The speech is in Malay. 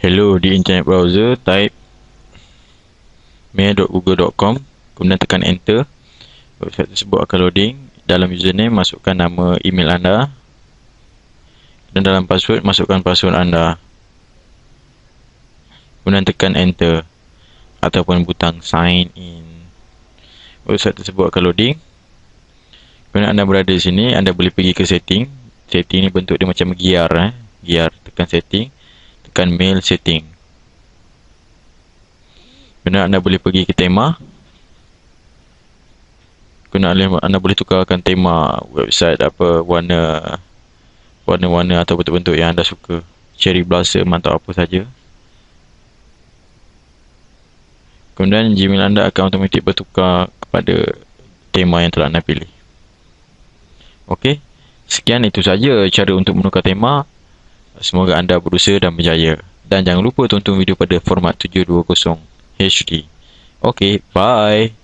hello di internet browser type mail.google.com kemudian tekan enter. Website tersebut akan loading. Dalam username masukkan nama email anda. Dan dalam password masukkan password anda. Kemudian tekan enter ataupun butang sign in. Website tersebut akan loading. Kemudian anda berada di sini anda boleh pergi ke setting. Setting ni bentuk dia macam gear eh. Gear tekan setting tekan mail setting. Kemudian anda boleh pergi ke tema. Kemudian anda boleh tukarkan tema website apa warna warna-warna atau bentuk-bentuk yang anda suka. Cherry blossom atau apa saja. Kemudian Gmail anda akan automatik bertukar kepada tema yang telah anda pilih. Ok sekian itu saja cara untuk menukar tema Semoga anda berusaha dan berjaya. Dan jangan lupa tonton video pada format 720 HD. Okay, bye.